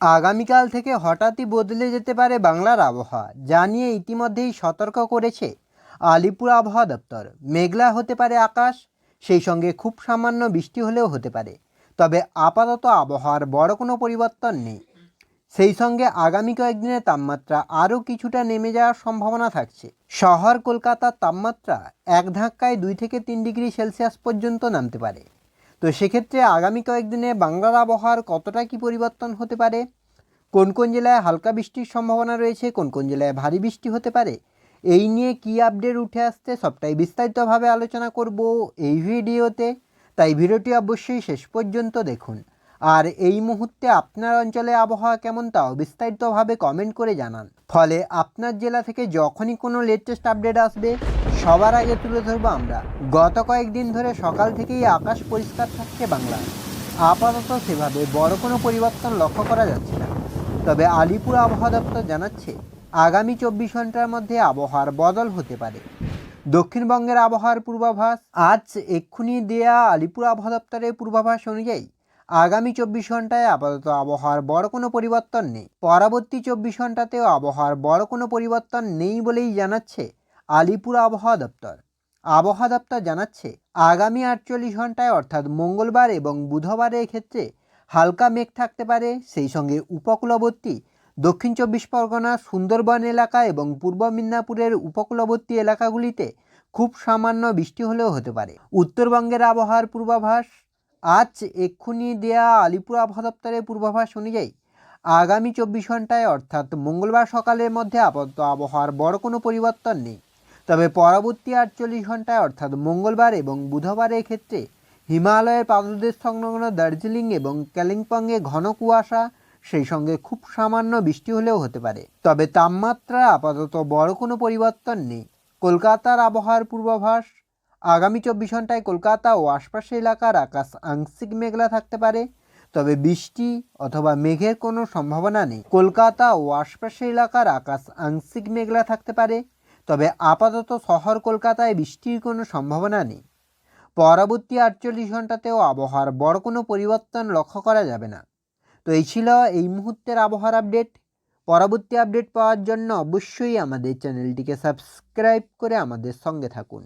আগামীকাল থেকে হঠাৎই বদলে যেতে পারে বাংলার আবহাওয়া, যা নিয়ে ইতিমধ্যেই সতর্ক করেছে আলিপুর আবহাওয়া দপ্তর। মেঘলা হতে পারে আকাশ, সেই সঙ্গে খুব সামান্য বৃষ্টি হলেও হতে পারে। তবে আপাতত আবহাওয়ার বড় কোনো পরিবর্তন নেই। সেই সঙ্গে আগামী কয়েকদিনের তাপমাত্রা আরও কিছুটা নেমে যাওয়ার সম্ভাবনা থাকছে। শহর, কলকাতার তাপমাত্রা এক ধাক্কায় দুই থেকে তিন ডিগ্রি সেলসিয়াস পর্যন্ত নামতে পারে। তো সেক্ষেত্রে আগামী কয়েকদিনে বাংলার আবহাওয়ার কতটা কি পরিবর্তন হতে পারে? কোন কোন জেলায় হালকা বৃষ্টির সম্ভাবনা রয়েছে? কোন কোন জেলায় ভারী বৃষ্টি হতে পারে? এই নিয়ে কী আপডেট উঠে আসতে সবটাই বিস্তারিতভাবে আলোচনা করব এই ভিডিওতে। তাই ভিডিওটি অবশ্যই শেষ পর্যন্ত দেখুন। আর এই মুহূর্তে আপনার অঞ্চলে আবহাওয়া কেমন তাও বিস্তারিতভাবে কমেন্ট করে জানান। ফলে আপনার জেলা থেকে যখনই কোনো লেটেস্ট আপডেট আসবে সবার আগে তুলে ধরবো আমরা। গত কয়েকদিন ধরে সকাল থেকেই আকাশ পরিষ্কার থাকছে বাংলা আপাতত সেভাবে বড় কোনো পরিবর্তন লক্ষ্য করা যাচ্ছে না। তবে আলিপুর আবহাওয়া দপ্তর জানাচ্ছে, আগামী চব্বিশ ঘণ্টার মধ্যে আবহাওয়ার বদল হতে পারে। দক্ষিণবঙ্গের আবহাওয়ার পূর্বাভাস, আজ এক্ষুনি দেয়া আলিপুর আবহাওয়া দপ্তরের পূর্বাভাস অনুযায়ী, আগামী চব্বিশ ঘন্টায় আপাতত আবহাওয়ার বড় কোনো পরিবর্তন নেই। পরবর্তী চব্বিশ ঘন্টাতেও আবহাওয়ার বড় কোনো পরিবর্তন নেই বলেই জানাচ্ছে আলিপুর আবহাওয়া দপ্তর। আবহাওয়া দপ্তর জানাচ্ছে, আগামী আটচল্লিশ ঘন্টায় অর্থাৎ মঙ্গলবার এবং বুধবারের ক্ষেত্রে হালকা মেঘ থাকতে পারে। সেই সঙ্গে উপকূলবর্তী, দক্ষিণ চব্বিশ পরগনা, সুন্দরবন এলাকা এবং পূর্ব মিদনাপুরের উপকূলবর্তী এলাকাগুলিতে খুব সামান্য বৃষ্টি হলেও হতে পারে। উত্তরবঙ্গের আবহাওয়ার পূর্বাভাস, আজ এক্ষুনি দেয়া আলিপুর আবহাওয়া দপ্তরের পূর্বাভাস অনুযায়ী আগামী চব্বিশ ঘন্টায় অর্থাৎ মঙ্গলবার সকালের মধ্যে আপাতত আবহাওয়ার বড় কোনো পরিবর্তন নেই। তবে পরবর্তী আটচল্লিশ ঘন্টায় অর্থাৎ মঙ্গলবার এবং বুধবারের ক্ষেত্রে হিমালয়ের পাদদেশ সংলগ্ন দার্জিলিং এবং কালিম্পংয়ে ঘন কুয়াশা, সেই সঙ্গে খুব সামান্য বৃষ্টি হলেও হতে পারে। তবে তাপমাত্রা আপাতত বড় কোনো পরিবর্তন নেই। কলকাতার আবহাওয়ার পূর্বাভাস, আগামী চব্বিশ ঘন্টায় কলকাতা ও আশপাশের এলাকার আকাশ আংশিক মেঘলা থাকতে পারে, তবে বৃষ্টি অথবা মেঘের কোনো সম্ভাবনা নেই। কলকাতা ও আশপাশের এলাকার আকাশ আংশিক মেঘলা থাকতে পারে। তবে আপাতত শহর কলকাতায় বৃষ্টির কোনো সম্ভাবনা নেই। পরবর্তী আটচল্লিশ ঘন্টাতেও আবহাওয়ার বড় কোনো পরিবর্তন লক্ষ্য করা যাবে না। তো এই ছিল এই মুহূর্তের আবহাওয়ার আপডেট। পরবর্তী আপডেট পাওয়ার জন্য অবশ্যই আমাদের চ্যানেলটিকে সাবস্ক্রাইব করে আমাদের সঙ্গে থাকুন।